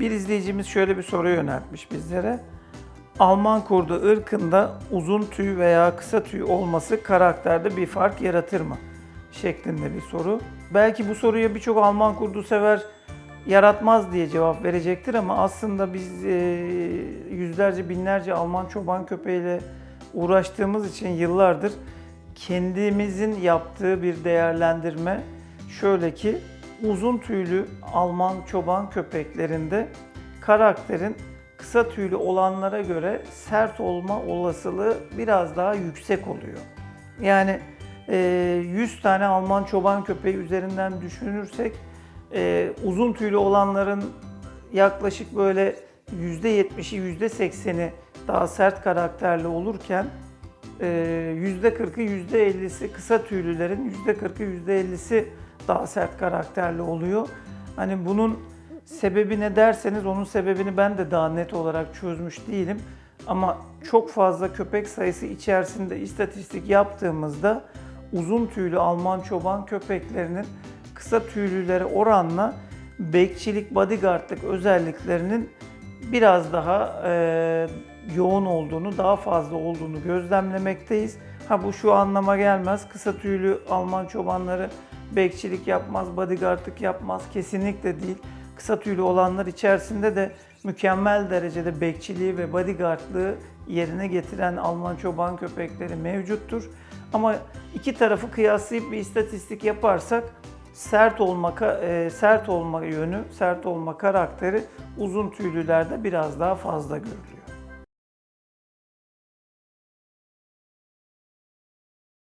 Bir izleyicimiz şöyle bir soru yöneltmiş bizlere. Alman kurdu ırkında uzun tüy veya kısa tüy olması karakterde bir fark yaratır mı? Şeklinde bir soru. Belki bu soruya birçok Alman kurdu sever yaratmaz diye cevap verecektir ama aslında biz e, yüzlerce binlerce Alman çoban köpeğiyle uğraştığımız için yıllardır kendimizin yaptığı bir değerlendirme şöyle ki uzun tüylü Alman çoban köpeklerinde karakterin kısa tüylü olanlara göre sert olma olasılığı biraz daha yüksek oluyor. Yani e, 100 tane Alman çoban köpeği üzerinden düşünürsek e, uzun tüylü olanların yaklaşık böyle %70'i %80'i daha sert karakterli olurken e, %40'ı %50'si kısa tüylülerin %40'ı %50'si daha sert karakterli oluyor. Hani bunun sebebi ne derseniz onun sebebini ben de daha net olarak çözmüş değilim. Ama çok fazla köpek sayısı içerisinde istatistik yaptığımızda uzun tüylü Alman çoban köpeklerinin kısa tüylülere oranla bekçilik, bodyguardlık özelliklerinin biraz daha e, yoğun olduğunu, daha fazla olduğunu gözlemlemekteyiz. Ha bu şu anlama gelmez. Kısa tüylü Alman çobanları bekçilik yapmaz, bodyguardlık yapmaz. Kesinlikle değil. Kısa tüylü olanlar içerisinde de mükemmel derecede bekçiliği ve bodyguardlığı yerine getiren Alman çoban köpekleri mevcuttur. Ama iki tarafı kıyaslayıp bir istatistik yaparsak sert olma e, sert olma yönü, sert olma karakteri uzun tüylülerde biraz daha fazla görülüyor.